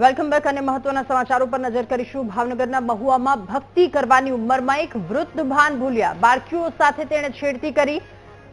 Welcome back અને મહત્વના સમાચારો પર નજર કરીશું. ભાવનગરના મહુવામાં ભક્તિ કરવાની ઉંમરમાં એક વૃદ્ધ ભાન ભૂલ્યા. બાળકીઓ સાથે તેણે છેડતી કરી.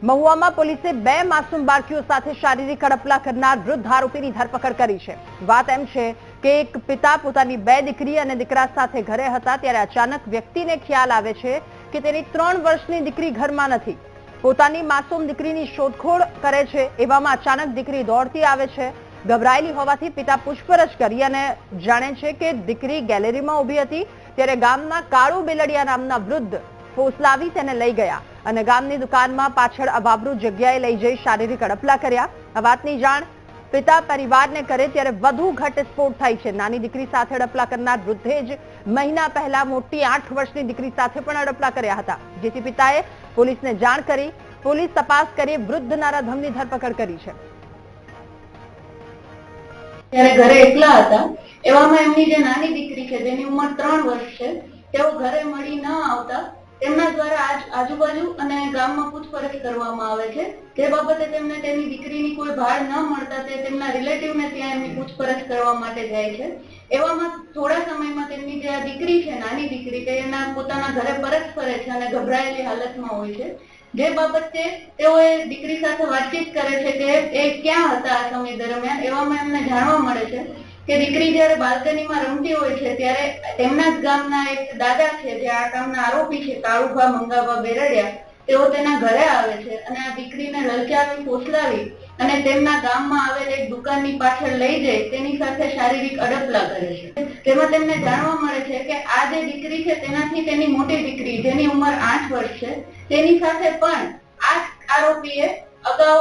મહુવામાં પોલીસે બે માસૂમ બાળકીઓ સાથે શારીરિક હડપલા કરનાર વૃદ્ધ આરોપીની ધરપકડ કરી છે. વાત એમ છે કે એક પિતા પોતાની બે દીકરી અને દીકરા સાથે ઘરે હતા ત્યારે અચાનક વ્યક્તિને ખ્યાલ આવે છે કે તેની ત્રણ વર્ષની દીકરી ઘરમાં નથી. પોતાની માસૂમ દીકરીની શોધખોળ કરે છે એવામાં અચાનક દીકરી દોડતી આવે છે. ગભરાયેલી હોવાથી પિતા પૂછપરછ કરી અને જાણે છે કે દીકરી ગેલેરીમાં ઊભી હતી ત્યારે ગામના કાળુ બેલડિયા નામના વૃદ્ધ ફોસલાવી તેને લઈ ગયા અને ગામની દુકાનમાં પાછળ અભાબરૂ જગ્યાએ લઈ જઈ શારીરિક અડપલા કર્યા. આ વાતની જાણ પિતા પરિવારને કરે ત્યારે વધુ ઘટસ્ફોટ થાય છે. નાની દીકરી સાથે અડપલા કરનાર વૃદ્ધે જ મહિના પહેલા મોટી આઠ વર્ષની દીકરી સાથે પણ અડપલા કર્યા હતા. જેથી પિતાએ પોલીસને જાણ કરી, પોલીસ તપાસ કરી વૃદ્ધ નારાધમની ધરપકડ કરી છે. ત્યારે ઘરે એકલા હતા. એવામાં એમની જે નાની દીકરી છે, જેની ઉંમર ત્રણ વર્ષ છે, તેઓ ઘરે મળી ન આવતા. તેમના દ્વારા આજ આજુબાજુ અને ગામમાં પૂછપરછ કરવામાં આવે છે. જે બાબતે તેમને તેની દીકરીની કોઈ ભાર ન મળતા તે તેમના રિલેટિવને ત્યાં એમની પૂછપરછ કરવા માટે જાય છે. એવામાં થોડા સમયમાં તેમની જે આ દીકરી છે, નાની દીકરી, તે એના પોતાના ઘરે પરત ફરે છે અને ગભરાયેલી હાલતમાં હોય છે. જે બાબતે તેઓએ દીકરી સાથે વાતચીત કરે છે કે એ ક્યાં હતા આ સમય દરમિયાન એવામાં એમને જાણવા મળે છે કે દીકરી જ્યારે બાલ્કનીમાં રમતી હોય છે ત્યારે તેમના જ ગામના એક દાદા છે જે આ કામના આરોપી છે, કાળુભા મંગાભા બેરડિયા. તેઓ તેના ઘરે આવે છે અને આ દીકરીને લલચાવી, ફોસલાવી અને તેમના ગામમાં આવેલ એક દુકાનની પાછળ લઈ જઈ તેની સાથે શારીરિક અડપલા કરે છે. તેમાં તેમને જાણવા મળે છે કે આ જે દીકરી છે, તેનાથી તેની મોટી દીકરી, જેની ઉંમર આઠ વર્ષ છે, તેની સાથે પણ આ આરોપીએ અગાઉ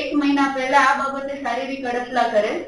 એક મહિના પહેલા આ બાબતે શારીરિક અડફલા કરેલ.